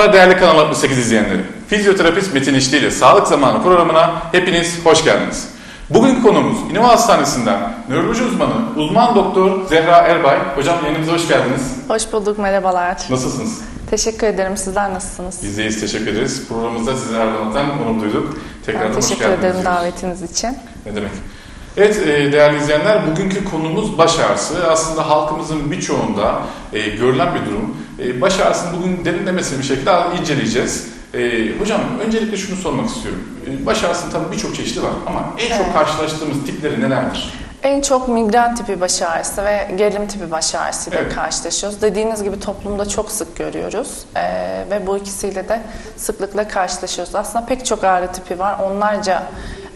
Merhabalar değerli Kanal 68 izleyenleri. Fizyoterapist Metin İşli ile Sağlık Zamanı programına hepiniz hoş geldiniz. Bugün konumuz İnova Hastanesi'nden nöroloji uzmanı, uzman doktor Zehra Erbay. Hocam yayınımıza hoş geldiniz. Hoş bulduk, merhabalar. Nasılsınız? Teşekkür ederim. Sizler nasılsınız? Biz deyiz, teşekkür ederiz. Programımızda sizi ağırlamaktan onur duyduk. Tekrardan Ben hoş teşekkür geldiniz. ederim diyoruz. davetiniz için. Ne demek? Evet e, değerli izleyenler bugünkü konumuz baş ağrısı. Aslında halkımızın birçoğunda e, görülen bir durum. E, baş ağrısını bugün derinlemesine bir şekilde inceleyeceğiz. E, hocam öncelikle şunu sormak istiyorum. E, baş ağrısının tabii birçok çeşidi var ama en çok karşılaştığımız tipleri nelerdir? En çok migren tipi baş ağrısı ve gerilim tipi baş ağrısıyla Evet. karşılaşıyoruz. Dediğiniz gibi toplumda çok sık görüyoruz Ee, ve bu ikisiyle de sıklıkla karşılaşıyoruz. Aslında pek çok ağrı tipi var. Onlarca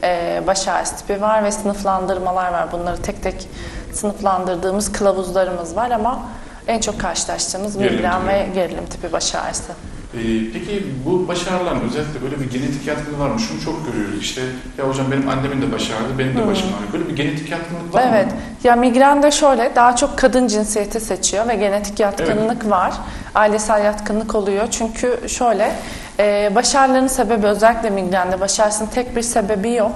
e, baş ağrısı tipi var ve sınıflandırmalar var. Bunları tek tek sınıflandırdığımız kılavuzlarımız var ama en çok karşılaştığımız Gerilim migren tipi. ve gerilim tipi baş ağrısı. E, peki bu baş ağrıların özellikle böyle bir genetik yatkınlığı var mı? Şunu çok görüyoruz işte ya hocam benim annemin de baş ağrıdı, benim de başım ağrıyor. Böyle bir genetik yatkınlık var mı? Evet. Ya migrende şöyle daha çok kadın cinsiyeti seçiyor ve genetik yatkınlık var. Ailesel yatkınlık oluyor. Çünkü şöyle e, baş ağrılarının sebebi özellikle migrende baş ağrısının tek bir sebebi yok.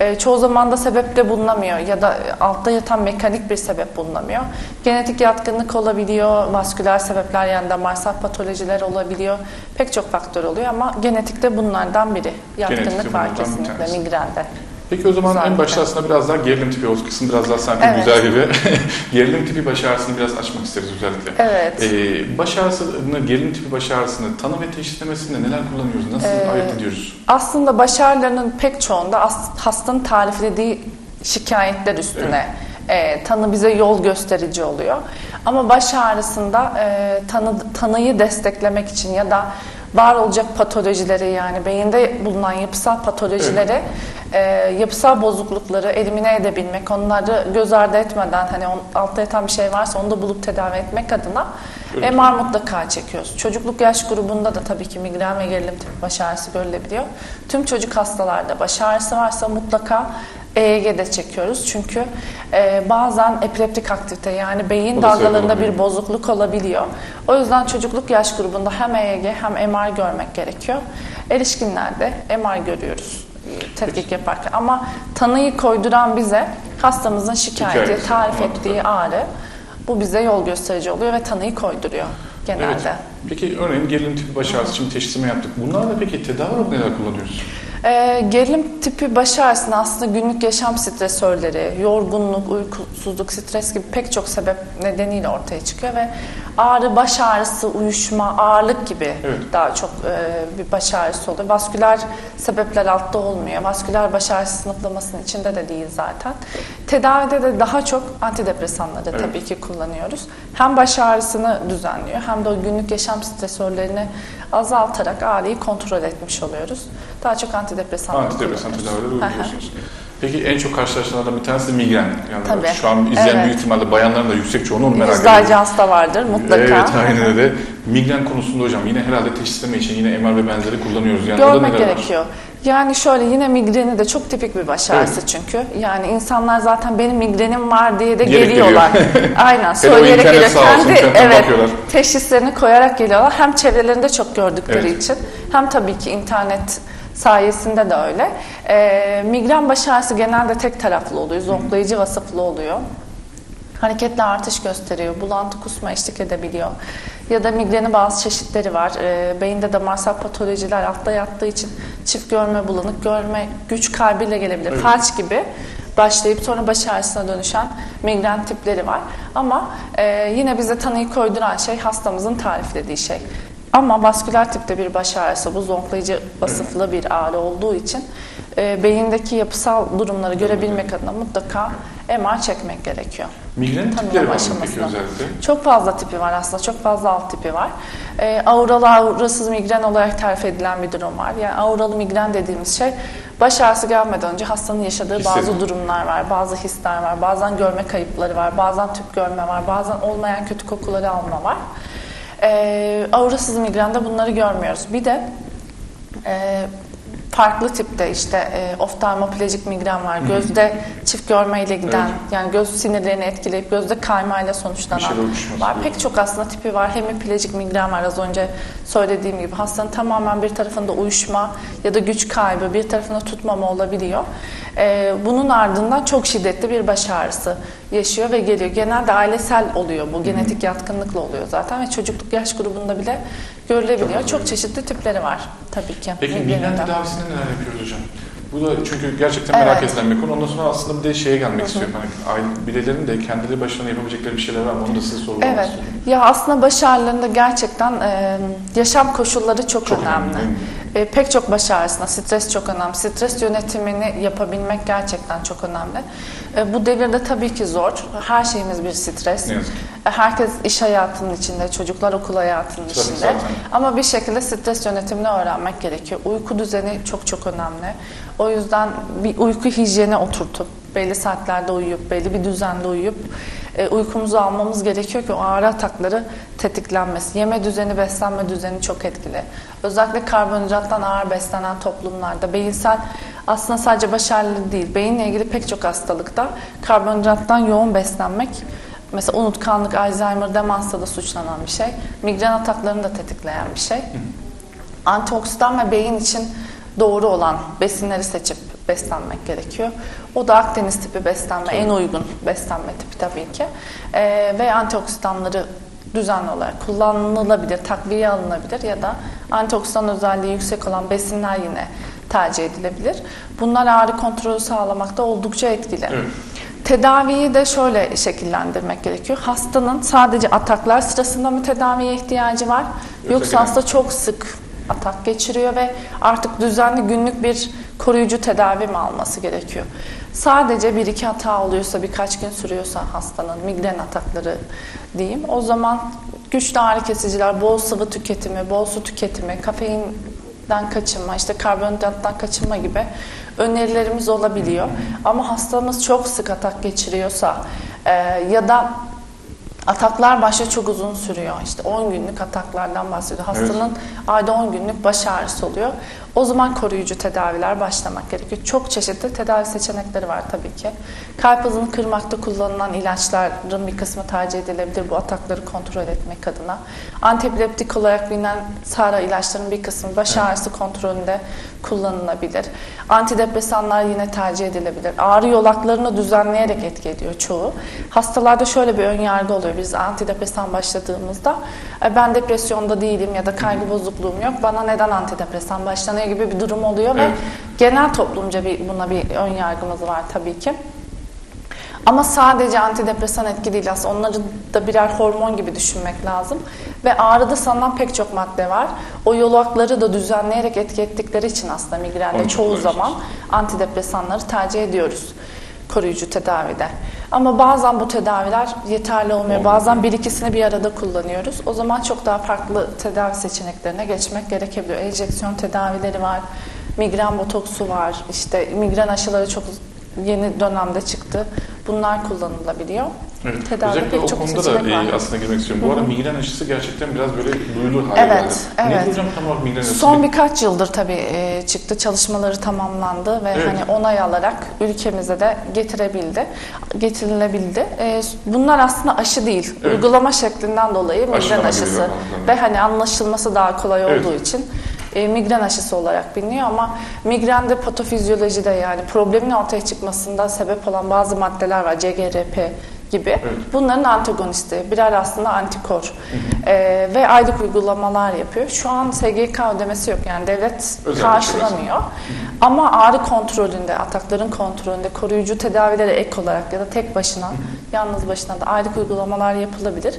E, çoğu zaman da sebep de bulunamıyor ya da altta yatan mekanik bir sebep bulunamıyor. Genetik yatkınlık olabiliyor, vasküler sebepler yani damarsal patolojiler olabiliyor. Pek çok faktör oluyor ama genetikte bunlardan biri. Yatkınlık Genetikte var bunlardan bir kesinlikle tanesi. migrende. Peki o zaman en Özellikle. başta aslında biraz daha gerilim tipi o kısım biraz daha sanki Evet. güzel gibi. gerilim tipi baş ağrısını biraz açmak isteriz özellikle. Evet. Ee, baş ağrısını, gerilim tipi baş ağrısını tanı ve teşhislemesinde neler kullanıyoruz? Nasıl Ee, ayırt ediyoruz? Aslında baş ağrılarının pek çoğunda as- hastanın tariflediği şikayetler üstüne e, tanı bize yol gösterici oluyor. Ama baş ağrısında e, tanı, tanıyı desteklemek için ya da var olacak patolojileri yani. Beyinde bulunan yapısal patolojileri, e, yapısal bozuklukları elimine edebilmek, onları göz ardı etmeden hani on, altta yatan bir şey varsa onu da bulup tedavi etmek adına Evet. MR mutlaka çekiyoruz. Çocukluk yaş grubunda da tabii ki migren ve gerilim tipi baş ağrısı görülebiliyor. Tüm çocuk hastalarda baş ağrısı varsa mutlaka EEG'de çekiyoruz. Çünkü e, bazen epileptik aktivite yani beyin dalgalarında bir bozukluk olabiliyor. O yüzden çocukluk yaş grubunda hem EEG hem MR görmek gerekiyor. Erişkinlerde MR görüyoruz e, tetkik yaparken. Ama tanıyı koyduran bize hastamızın şikayeti, Hikayesi, tarif ettiği ağrı bu bize yol gösterici oluyor ve tanıyı koyduruyor genelde. Evet. Peki örneğin gerilim tipi baş ağrısı için teşhisimi yaptık. Bunlarla peki tedavi olarak neler kullanıyoruz? Ee, gerilim tipi baş ağrısında aslında günlük yaşam stresörleri, yorgunluk, uykusuzluk, stres gibi pek çok sebep nedeniyle ortaya çıkıyor ve ağrı, baş ağrısı, uyuşma, ağırlık gibi Evet. daha çok e, bir baş ağrısı oluyor. Vasküler sebepler altta olmuyor. Vasküler baş ağrısı sınıflamasının içinde de değil zaten. Tedavide de daha çok antidepresanları Evet. tabii ki kullanıyoruz. Hem baş ağrısını düzenliyor hem de o günlük yaşam stresörlerini azaltarak ağrıyı kontrol etmiş oluyoruz. Daha çok Antidepresan kullanıyoruz. tedavileri uyguluyorsunuz. Peki en çok karşılaşılanlardan bir tanesi de migren. Yani Tabii. şu an izleyen Evet. büyük ihtimalle bayanların da yüksek çoğunu onu merak ediyor. hasta vardır mutlaka. Evet aynen öyle. Migren konusunda hocam yine herhalde teşhisleme için yine MR ve benzeri kullanıyoruz. Yani Görmek neler var? gerekiyor. Yani şöyle yine migreni de çok tipik bir baş ağrısı çünkü. Yani insanlar zaten benim migrenim var diye de Diyerek geliyorlar. Aynen söyleyerek geliyor. Kendi evet, teşhislerini koyarak geliyorlar. Hem çevrelerinde çok gördükleri Evet. için hem tabii ki internet sayesinde de öyle. Ee, migren baş ağrısı genelde tek taraflı oluyor. Zonklayıcı vasıflı oluyor. Hareketle artış gösteriyor, bulantı kusma eşlik edebiliyor. Ya da migrenin bazı çeşitleri var. E, beyinde damarsal patolojiler altta yattığı için çift görme, bulanık görme, güç kaybıyla gelebilir. Evet. Felç gibi başlayıp sonra baş ağrısına dönüşen migren tipleri var. Ama e, yine bize tanıyı koyduran şey hastamızın tariflediği şey. Ama vasküler tipte bir baş ağrısı bu zonklayıcı vasıflı bir ağrı olduğu için e, beyindeki yapısal durumları görebilmek adına mutlaka MR çekmek gerekiyor. Tanımlama tipleri var mı peki özellikle? Çok fazla tipi var aslında. Çok fazla alt tipi var. E, auralı aurasız migren olarak tarif edilen bir durum var. Yani auralı migren dediğimiz şey baş ağrısı gelmeden önce hastanın yaşadığı bazı Hissediyor. durumlar var. Bazı hisler var. Bazen görme kayıpları var. Bazen tüp görme var. Bazen olmayan kötü kokuları alma var. E, aurasız migrende bunları görmüyoruz. Bir de e, farklı tipte işte e, oftalmoplejik migren var. Gözde çift görmeyle giden Evet. yani göz sinirlerini etkileyip gözde kaymayla sonuçlanan uçuşması var. Pek çok aslında tipi var. Hemiplejik migren var az önce söylediğim gibi. Hastanın tamamen bir tarafında uyuşma ya da güç kaybı, bir tarafında tutmama olabiliyor. Ee, bunun ardından çok şiddetli bir baş ağrısı yaşıyor ve geliyor. Genelde ailesel oluyor bu. Genetik yatkınlıkla oluyor zaten ve çocukluk yaş grubunda bile görülebiliyor. Çok Çok, çeşitli tipleri var tabii ki. Peki migren de. tedavisinde neler yapıyoruz hocam? Bu da çünkü gerçekten merak Evet. edilen bir konu. Ondan sonra aslında bir de şeye gelmek Hı hı. istiyorum. Hani aile- bireylerin de kendileri başlarına yapabilecekleri bir şeyler var mı? Onu da size sormak Evet. istiyorum. Ya aslında baş ağrılarında gerçekten e, yaşam koşulları çok, Çok önemli. önemli? E, pek çok baş ağrısında stres çok önemli. Stres yönetimini yapabilmek gerçekten çok önemli. E, bu devirde tabii ki zor. Her şeyimiz bir stres. Ki. E, Herkes iş hayatının içinde, çocuklar okul hayatının Tabii içinde. zaten. Ama bir şekilde stres yönetimini öğrenmek gerekiyor. Uyku düzeni çok çok önemli. O yüzden bir uyku hijyeni oturtup, belli saatlerde uyuyup, belli bir düzende uyuyup e, uykumuzu almamız gerekiyor ki o ağrı atakları tetiklenmesi. Yeme düzeni, beslenme düzeni çok etkili. Özellikle karbonhidrattan ağır beslenen toplumlarda beyinsel aslında sadece baş ağrıları değil, beyinle ilgili pek çok hastalıkta karbonhidrattan yoğun beslenmek Mesela unutkanlık, Alzheimer, demansta da suçlanan bir şey. Migren ataklarını da tetikleyen bir şey. Antioksidan ve beyin için doğru olan besinleri seçip beslenmek gerekiyor. O da Akdeniz tipi beslenme, en uygun beslenme tipi tabii ki. Ee, ve antioksidanları düzenli olarak kullanılabilir, takviye alınabilir ya da antioksidan özelliği yüksek olan besinler yine tercih edilebilir. Bunlar ağrı kontrolü sağlamakta oldukça etkili. Evet. Tedaviyi de şöyle şekillendirmek gerekiyor. Hastanın sadece ataklar sırasında mı tedaviye ihtiyacı var? Yoksa Yoksa hasta çok sık atak geçiriyor ve artık düzenli günlük bir koruyucu tedavi mi alması gerekiyor? Sadece bir iki hata oluyorsa, birkaç gün sürüyorsa hastanın migren atakları diyeyim. O zaman güçlü ağrı kesiciler, bol sıvı tüketimi, bol su tüketimi, kafein den kaçınma, işte karbonhidrattan kaçınma gibi önerilerimiz olabiliyor. Ama hastamız çok sık atak geçiriyorsa e, ya da ataklar başta çok uzun sürüyor. İşte 10 günlük ataklardan bahsediyor. Hastanın ayda 10 günlük baş ağrısı oluyor. O zaman koruyucu tedaviler başlamak gerekiyor. Çok çeşitli tedavi seçenekleri var tabii ki. Kalp hızını kırmakta kullanılan ilaçların bir kısmı tercih edilebilir bu atakları kontrol etmek adına. Antiepileptik olarak bilinen SARA ilaçların bir kısmı baş ağrısı kontrolünde kullanılabilir. Antidepresanlar yine tercih edilebilir. Ağrı yolaklarını düzenleyerek etki ediyor çoğu. Hastalarda şöyle bir ön yargı oluyor. Biz antidepresan başladığımızda "E, ben depresyonda değilim ya da kaygı bozukluğum yok. Bana neden antidepresan başlanıyor gibi bir durum oluyor Evet. ve genel toplumca bir buna bir ön yargımız var tabii ki. Ama sadece antidepresan etki değil aslında onları da birer hormon gibi düşünmek lazım. Ve ağrıda sanılan pek çok madde var. O yolakları da düzenleyerek etki ettikleri için aslında migrende Onu çoğu zaman antidepresanları tercih ediyoruz koruyucu tedavide. Ama bazen bu tedaviler yeterli olmuyor. Bazen bir ikisini bir arada kullanıyoruz. O zaman çok daha farklı tedavi seçeneklerine geçmek gerekebiliyor. Enjeksiyon tedavileri var, migren botoksu var, işte migren aşıları çok yeni dönemde çıktı. Bunlar kullanılabiliyor. Evet. Tedavide Özellikle pek o çok konuda da seçenek var. e, aslında girmek istiyorum. Bu arada migren aşısı gerçekten biraz böyle duyulur hale Evet, geldi. evet. Nedir hocam tam olarak migren aşısı? Son birkaç yıldır tabii e, çıktı çalışmaları tamamlandı ve Evet. hani onay alarak ülkemize de getirebildi, getirilebildi. E, bunlar aslında aşı değil, Evet. uygulama şeklinden dolayı migren Aşılama aşısı ve hani anlaşılması daha kolay Evet. olduğu için e, migren aşısı olarak biliniyor ama migrende patofizyolojide yani problemin ortaya çıkmasında sebep olan bazı maddeler var, CGRP gibi. Evet. Bunların antagonisti, birer aslında antikor Ee, ve aylık uygulamalar yapıyor. Şu an SGK ödemesi yok yani devlet Özel karşılamıyor. Ama ağrı kontrolünde, atakların kontrolünde koruyucu tedavilere ek olarak ya da tek başına, yalnız başına da aylık uygulamalar yapılabilir.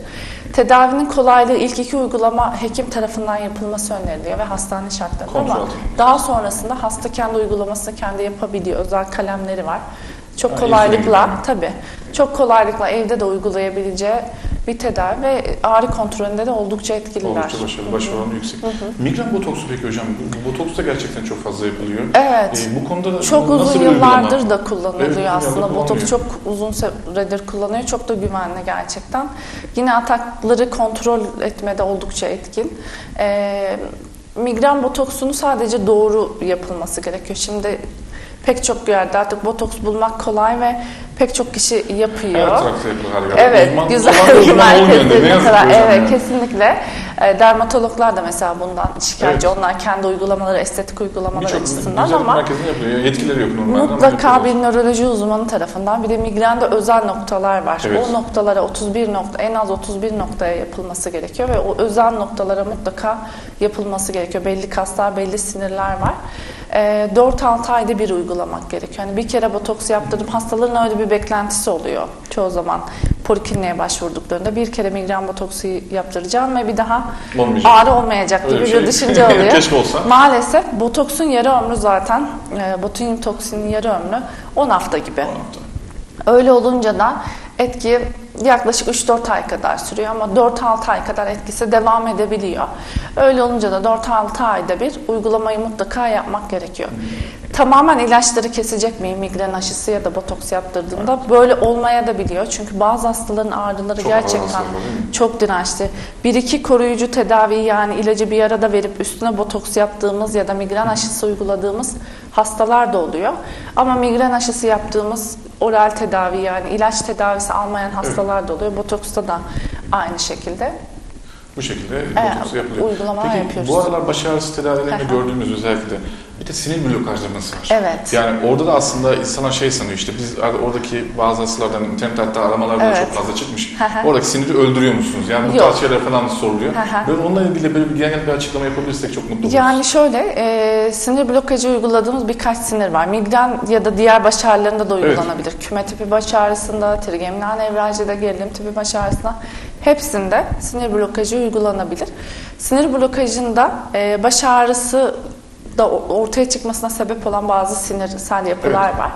Tedavinin kolaylığı ilk iki uygulama hekim tarafından yapılması öneriliyor ve hastane şartlarında Kontrol ama daha sonrasında hasta kendi uygulamasını kendi yapabiliyor. Özel kalemleri var. Çok kolaylıkla tabii çok kolaylıkla evde de uygulayabileceği bir tedavi ve ağrı kontrolünde de oldukça etkililer. Oldukça başarılı, başarılı oranı yüksek. Migren botoksu peki hocam? Botoks da gerçekten çok fazla yapılıyor. Evet. E, bu konuda da Çok nasıl uzun yıllardır da kullanılıyor Evet, aslında. Botoks çok uzun süredir kullanıyor. Çok da güvenli gerçekten. Yine atakları kontrol etmede oldukça etkin. Ee, migren botoksunu sadece doğru yapılması gerekiyor. Şimdi pek çok yerde artık botoks bulmak kolay ve pek çok kişi yapıyor. Her tarafta yapılır her yerde. Evet, Uzman- güzel uzman da bir uzman olmuyor da, ne merkez yazık ki mesela. hocam Evet, yani. kesinlikle. E, dermatologlar da mesela bundan şikayetçi. Evet. Onlar kendi uygulamaları, estetik uygulamaları Birçok açısından güzellik ama merkezinde yapılıyor. Yetkileri yok normalde Mutlaka bir nöroloji uzmanı tarafından bir de migrende özel noktalar var. Evet. O noktalara 31 nokta en az 31 noktaya yapılması gerekiyor ve o özel noktalara mutlaka yapılması gerekiyor. Belli kaslar, belli sinirler var. Ee, 4-6 ayda bir uygulamak gerekiyor. Yani bir kere botoks yaptırdım. Hastaların öyle bir beklentisi oluyor çoğu zaman. Polikliniğe başvurduklarında bir kere migren botoksu yaptıracağım ve bir daha Olmayacak. ağrı olmayacak gibi bir bir şey. düşünce oluyor. Keşke olsa. Maalesef botoksun yarı ömrü zaten e, botulinum toksinin yarı ömrü 10 hafta gibi. Öyle olunca da etki yaklaşık 3-4 ay kadar sürüyor ama 4-6 ay kadar etkisi devam edebiliyor. Öyle olunca da 4-6 ayda bir uygulamayı mutlaka yapmak gerekiyor. Tamamen ilaçları kesecek miyim migren aşısı ya da botoks yaptırdığımda böyle olmaya da biliyor. Çünkü bazı hastaların ağrıları Çok gerçekten çok dirençli. Bir iki koruyucu tedavi yani ilacı bir arada verip üstüne botoks yaptığımız ya da migren aşısı uyguladığımız hastalar da oluyor. Ama migren aşısı yaptığımız oral tedavi yani ilaç tedavisi almayan hastalar da oluyor. Botoksta da aynı şekilde. Bu şekilde botoks yapılıyor. uygulamalar Peki yapıyoruz. bu aralar baş ağrısı hı. gördüğümüz özellikle bir de sinir blokajlaması var. Evet. Yani orada da aslında insanlar şey sanıyor işte biz oradaki bazı hastalardan internet hatta aramalarda da Evet. çok fazla çıkmış. Oradaki siniri öldürüyor musunuz? Yani bu Yok. tarz şeyler falan soruluyor. Böyle onunla ilgili böyle bir genel bir açıklama yapabilirsek çok mutlu oluruz. Yani şöyle e, sinir blokajı uyguladığımız birkaç sinir var. Migren ya da diğer baş ağrılarında da Evet. uygulanabilir. Küme tipi baş ağrısında, trigeminal nevraljide, gerilim tipi baş ağrısında hepsinde sinir blokajı uygulanabilir. Sinir blokajında e, baş ağrısı da ortaya çıkmasına sebep olan bazı sinirsel yapılar Evet. var.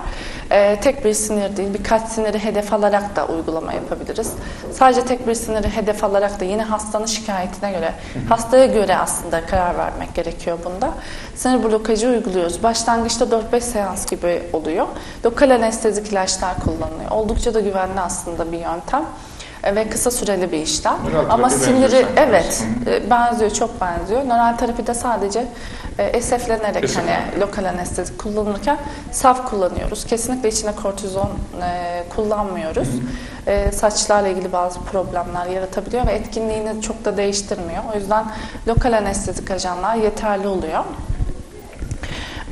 E, tek bir sinir değil, birkaç siniri hedef alarak da uygulama yapabiliriz. Sadece tek bir siniri hedef alarak da yine hastanın şikayetine göre, hastaya göre aslında karar vermek gerekiyor bunda. Sinir blokajı uyguluyoruz. Başlangıçta 4-5 seans gibi oluyor. Lokal anestezik ilaçlar kullanılıyor. Oldukça da güvenli aslında bir yöntem ve kısa süreli bir işlem. Nöral Ama siniri evet e, benziyor, çok benziyor. Nöral terapide sadece e, eseflenerek hani lokal anestezi kullanırken saf kullanıyoruz. Kesinlikle içine kortizon e, kullanmıyoruz. E, saçlarla ilgili bazı problemler yaratabiliyor ve etkinliğini çok da değiştirmiyor. O yüzden lokal anestezik ajanlar yeterli oluyor.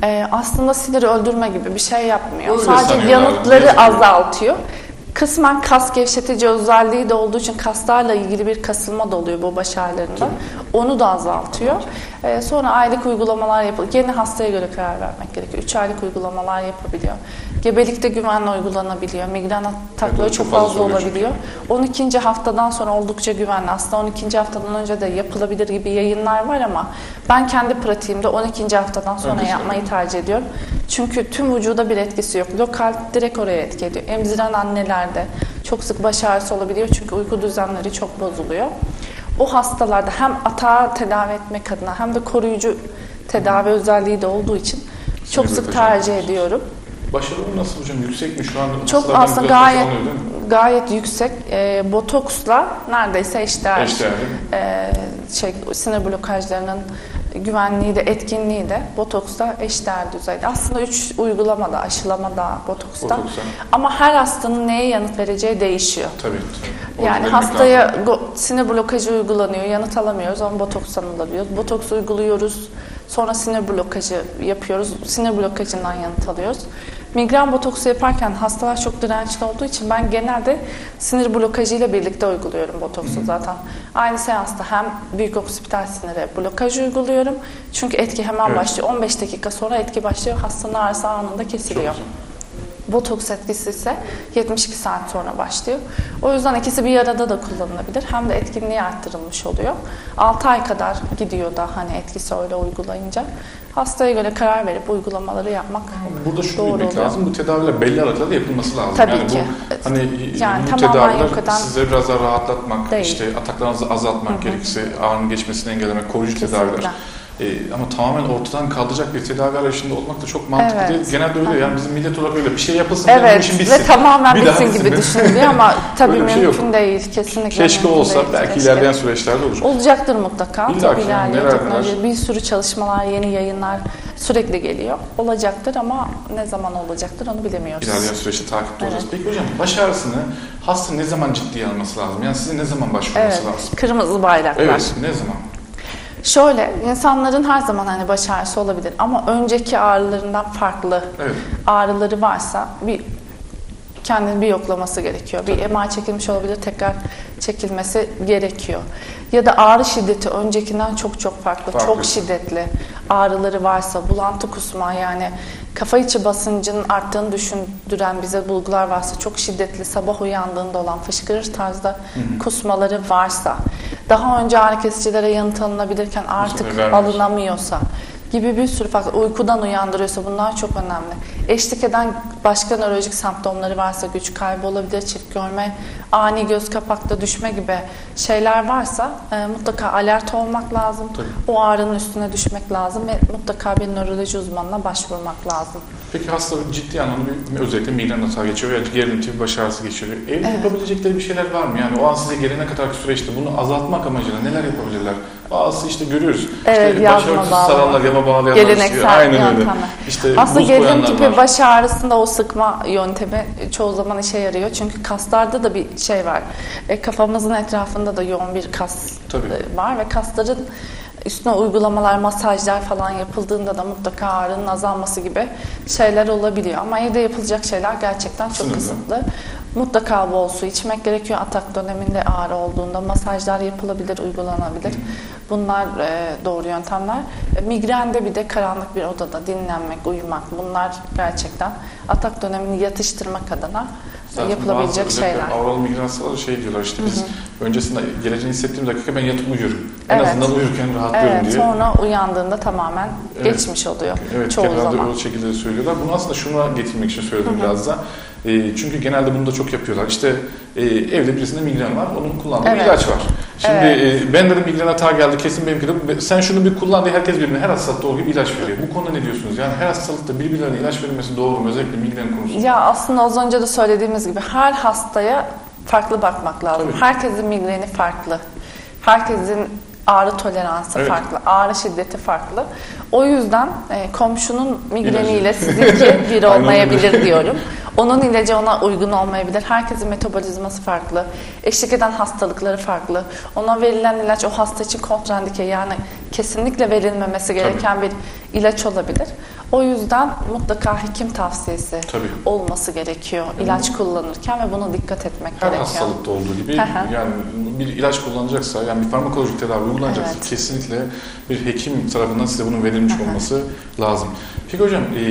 E, aslında sinir öldürme gibi bir şey yapmıyor. Öyle Sadece yanıtları azaltıyor. Kısmen kas gevşetici özelliği de olduğu için kaslarla ilgili bir kasılma da oluyor bu baş ağrılarında. Onu da azaltıyor. Ee, sonra aylık uygulamalar yapılıyor. Yeni hastaya göre karar vermek gerekiyor. 3 aylık uygulamalar yapabiliyor. Gebelikte güvenle uygulanabiliyor. Migren atakları çok fazla olabiliyor. 12. haftadan sonra oldukça güvenli. Aslında 12. haftadan önce de yapılabilir gibi yayınlar var ama ben kendi pratiğimde 12. haftadan sonra yapmayı tercih ediyorum. Çünkü tüm vücuda bir etkisi yok. Lokal direkt oraya etki ediyor. Emziren annelerde çok sık baş ağrısı olabiliyor çünkü uyku düzenleri çok bozuluyor. O hastalarda hem atağı tedavi etmek adına hem de koruyucu tedavi özelliği de olduğu için çok Sinir sık tercih ediyorum. Başarılı nasıl hocam? Yüksek mi şu an? Çok aslında gayet gayet yüksek. E, botoksla neredeyse eşdeğer. Eşdeğer? E, şey, sinir blokajlarının güvenliği de etkinliği de botoksla eşdeğer düzeyde. Aslında üç uygulamada, aşılamada, botoksta. Botoksa. Ama her hastanın neye yanıt vereceği değişiyor. Tabii. tabii. Yani hastaya lazım. sinir blokajı uygulanıyor, yanıt alamıyoruz ama botokstan alabiliyoruz. Botoks uyguluyoruz, sonra sinir blokajı yapıyoruz, sinir blokajından yanıt alıyoruz. Migren botoksu yaparken hastalar çok dirençli olduğu için ben genelde sinir blokajı ile birlikte uyguluyorum botoksu zaten. Aynı seansta hem büyük oksipital sinire blokaj uyguluyorum. Çünkü etki hemen Evet. başlıyor. 15 dakika sonra etki başlıyor. Hastanın ağrısı anında kesiliyor. Botoks etkisi ise 72 saat sonra başlıyor. O yüzden ikisi bir arada da kullanılabilir. Hem de etkinliği arttırılmış oluyor. 6 ay kadar gidiyor da hani etkisi öyle uygulayınca. Hastaya göre karar verip uygulamaları yapmak Burada şunu doğru bilmek oluyor. lazım. Bu tedaviler belli aralıklarla yapılması lazım. Tabii yani ki. Bu, hani Yani bu tedaviler eden size biraz daha rahatlatmak, değil. işte ataklarınızı azaltmak, gerekirse ağrının geçmesini engellemek, koruyucu Kesinlikle. tedaviler. E, ama tamamen ortadan kaldıracak bir tedavi arayışında olmak da çok mantıklı Evet. değil. Genelde öyle hı. yani bizim millet olarak öyle bir şey yapılsın benim Evet işim bitsin. ve tamamen Bir bitsin gibi düşünülüyor ama tabii Öyle bir şey yok. mümkün değil. Kesinlikle Keşke mümkün olsa değil. belki Keşke. ilerleyen süreçlerde olur. Olacaktır mutlaka. İlla Tabii teknoloji. neler. Bir sürü çalışmalar, yeni yayınlar sürekli geliyor. Olacaktır ama ne zaman olacaktır onu bilemiyoruz. İlerleyen süreçte takipte olacağız. Evet. Peki hocam baş ağrısını hasta ne zaman ciddiye alması lazım? Yani size ne zaman başvurması Evet, lazım? kırmızı bayraklar. Evet, ne zaman? Şöyle, insanların her zaman hani baş ağrısı olabilir ama önceki ağrılarından farklı Evet. ağrıları varsa bir kendini bir yoklaması gerekiyor. Bir MR çekilmiş olabilir, tekrar çekilmesi gerekiyor. Ya da ağrı şiddeti öncekinden çok çok farklı, Farklı. çok şiddetli ağrıları varsa, bulantı kusma yani kafa içi basıncının arttığını düşündüren bize bulgular varsa, çok şiddetli sabah uyandığında olan fışkırır tarzda kusmaları varsa, daha önce ağrı kesicilere yanıt alınabilirken artık alınamıyorsa gibi bir sürü farklı uykudan uyandırıyorsa bunlar çok önemli. Eşlik eden başka nörolojik semptomları varsa güç kaybı olabilir, çift görme, ani göz kapakta düşme gibi şeyler varsa e, mutlaka alert olmak lazım. Tabii. O ağrının üstüne düşmek lazım ve mutlaka bir nöroloji uzmanına başvurmak lazım. Peki hasta ciddi anlamda bir, özellikle migren hata geçiyor veya gerilim tipi baş ağrısı geçiriyor. Evde yapabilecekleri bir şeyler var mı? Yani o an size gelene kadar süreçte bunu azaltmak amacıyla neler yapabilirler? Bazısı işte görüyoruz. Evet, işte başörtüsü bağlama. saranlar, yama bağlayanlar. Geleneksel Aynen öyle. yöntemler. İşte Aslında gerilim tipi var. baş ağrısında o sıkma yöntemi çoğu zaman işe yarıyor. Çünkü kaslarda da bir şey var. E, kafamızın etrafında da yoğun bir kas Tabii. e, var ve kasların üstüne uygulamalar, masajlar falan yapıldığında da mutlaka ağrının azalması gibi şeyler olabiliyor. Ama evde yapılacak şeyler gerçekten çok Sınırlı. kısıtlı. Mutlaka bol su içmek gerekiyor. Atak döneminde ağrı olduğunda masajlar yapılabilir, uygulanabilir. Bunlar e, doğru yöntemler. E, migrende bir de karanlık bir odada dinlenmek, uyumak bunlar gerçekten atak dönemini yatıştırmak adına e, Zaten yapılabilecek bazı şeyler. Avralı migren hastaları şey diyorlar işte biz öncesinde geleceğini hissettiğim dakika ben yatıp uyuyorum. En Evet. azından uyurken rahatlıyorum Evet, diye. sonra uyandığında tamamen Evet. geçmiş oluyor Evet, çoğu genelde zaman. o şekilde söylüyorlar. Bunu aslında şuna getirmek için söyledim biraz da. E, çünkü genelde bunu da çok yapıyorlar. İşte e, evde birisinde migren var, onun kullandığı Evet. ilaç var. Şimdi Evet. e, ben dedim migren hata geldi, kesin benimki de. Sen şunu bir kullan diye herkes birbirine her hastalıkta olduğu gibi ilaç veriyor. Bu konuda ne diyorsunuz? Yani her hastalıkta birbirlerine ilaç verilmesi doğru mu? Özellikle migren konusunda. Ya aslında az önce de söylediğimiz gibi her hastaya farklı bakmak lazım. Tabii. Herkesin migreni farklı. Herkesin ağrı toleransı Evet. farklı, ağrı şiddeti farklı. O yüzden e, komşunun migreniyle sizinki bir olmayabilir diyorum. Onun ilacı ona uygun olmayabilir. Herkesin metabolizması farklı. Eşlik eden hastalıkları farklı. Ona verilen ilaç o hasta için kontrandike yani kesinlikle verilmemesi gereken bir ilaç olabilir. O yüzden mutlaka hekim tavsiyesi Tabii. olması gerekiyor ilaç kullanırken ve buna dikkat etmek Her gerekiyor. hastalıkta olduğu gibi yani bir ilaç kullanacaksa yani bir farmakolojik tedavi uygulanacaksa Evet. kesinlikle bir hekim tarafından size bunun verilmiş olması lazım. Peki hocam e,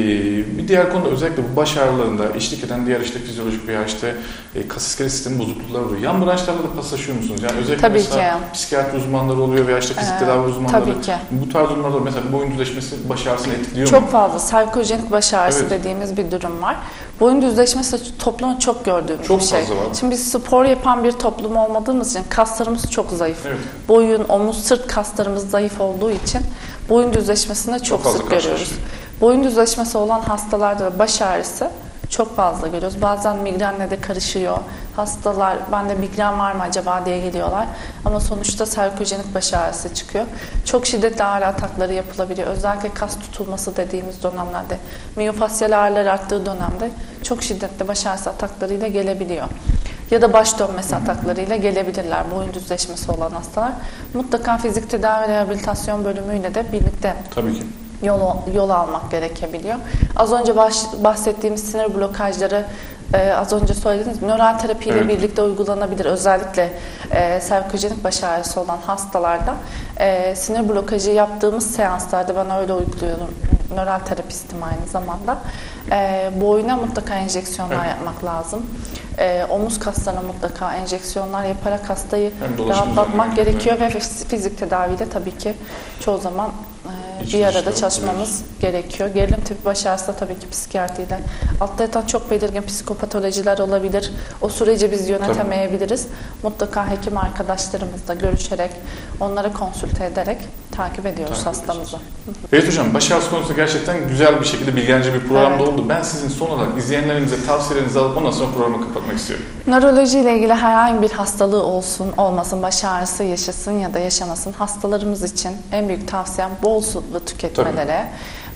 bir diğer konu da özellikle bu baş ağrılarında eşlik eden diğer işte fizyolojik veya işte e, kas iskelet sistemi bozuklukları oluyor. Yan branşlarla da paslaşıyor musunuz? Yani özellikle Tabii mesela ki. psikiyatri uzmanları oluyor veya işte fizik Ee, tedavi uzmanları. tabii ki. Bu tarz durumlarda mesela boyun düzleşmesi baş ağrısını etkiliyor Çok mu? Fazla sarkojenik baş ağrısı Evet. dediğimiz bir durum var. Boyun düzleşmesi toplumda çok gördüğümüz Çok bir şey. fazla var. Şimdi biz spor yapan bir toplum olmadığımız için kaslarımız çok zayıf. Evet. Boyun, omuz, sırt kaslarımız zayıf olduğu için boyun düzleşmesini çok, Çok sık görüyoruz. Boyun düzleşmesi olan hastalarda da baş ağrısı çok fazla görüyoruz. Bazen migrenle de karışıyor. Hastalar bende migren var mı acaba diye geliyorlar. Ama sonuçta sarkojenik baş ağrısı çıkıyor. Çok şiddetli ağrı atakları yapılabiliyor. Özellikle kas tutulması dediğimiz dönemlerde, miyofasyal ağrılar arttığı dönemde çok şiddetli baş ağrısı ataklarıyla gelebiliyor. Ya da baş dönmesi ataklarıyla gelebilirler boyun düzleşmesi olan hastalar. Mutlaka fizik tedavi rehabilitasyon bölümüyle de birlikte Tabii ki. Yol, yol almak gerekebiliyor. Az önce baş- bahsettiğimiz sinir blokajları e, az önce söylediğiniz gibi nöral terapiyle Evet. birlikte uygulanabilir. Özellikle e, sarkojenik baş ağrısı olan hastalarda e, sinir blokajı yaptığımız seanslarda ben öyle uyguluyorum. Nöral terapistim aynı zamanda. E, boyuna mutlaka enjeksiyonlar Evet. yapmak lazım. E, omuz kaslarına mutlaka enjeksiyonlar yaparak hastayı dolaşım rahatlatmak gerekiyor ve fizik tedaviyle tabii ki çoğu zaman bir arada da çalışmamız gerekiyor. Gerilim tipi baş ağrısı da tabii ki psikiyatriyle. Altta yatan çok belirgin psikopatolojiler olabilir. O süreci biz yönetemeyebiliriz. Mutlaka hekim arkadaşlarımızla görüşerek, onlara konsülte ederek takip ediyoruz Takip hastamızı. Evet hocam baş ağrısı konusunda gerçekten güzel bir şekilde bilgilendirici bir programda Evet. oldu. Ben sizin son olarak izleyenlerimize tavsiyelerinizi alıp ondan sonra programı kapatmak istiyorum. Nöroloji ile ilgili herhangi bir hastalığı olsun, olmasın, baş ağrısı yaşasın ya da yaşamasın hastalarımız için en büyük tavsiyem bol sıvı tüketmeleri.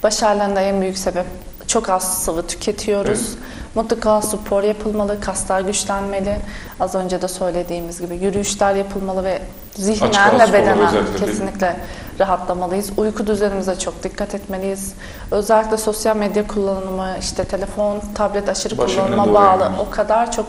Baş ağrılarında en büyük sebep çok az sıvı tüketiyoruz. Evet. Mutlaka spor yapılmalı, kaslar güçlenmeli. Az önce de söylediğimiz gibi yürüyüşler yapılmalı ve zihnen ve bedenen kesinlikle rahatlamalıyız. Uyku düzenimize çok dikkat etmeliyiz. Özellikle sosyal medya kullanımı, işte telefon, tablet aşırı Başarılı kullanıma bağlı yani. o kadar çok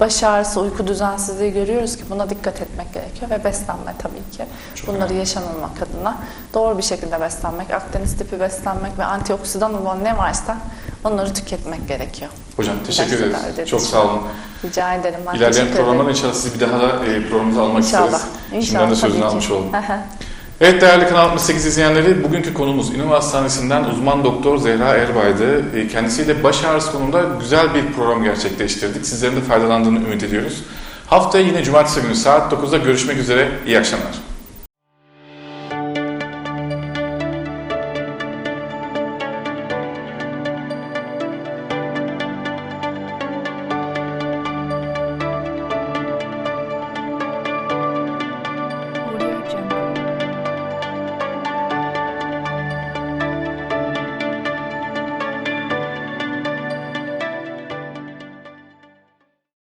baş ağrısı, uyku düzensizliği görüyoruz ki buna dikkat etmek gerekiyor ve beslenme tabii ki. Çok Bunları önemli. yaşamamak adına doğru bir şekilde beslenmek, Akdeniz tipi beslenmek ve antioksidan olan ne varsa onları tüketmek gerekiyor. Hocam teşekkür ederiz. davet Çok sağ olun. Rica ederim. Ben İlerleyen ederim. inşallah sizi bir daha da e, programımıza almak İnşallah. isteriz. İnşallah. Şimdiden de sözünü almış oldum. Evet değerli Kanal 68 izleyenleri bugünkü konumuz İnönü Hastanesi'nden uzman doktor Zehra Erbay'dı. E, Kendisiyle baş ağrısı konusunda güzel bir program gerçekleştirdik. Sizlerin de faydalandığını ümit ediyoruz. Haftaya yine cumartesi günü saat 9'da görüşmek üzere. İyi akşamlar.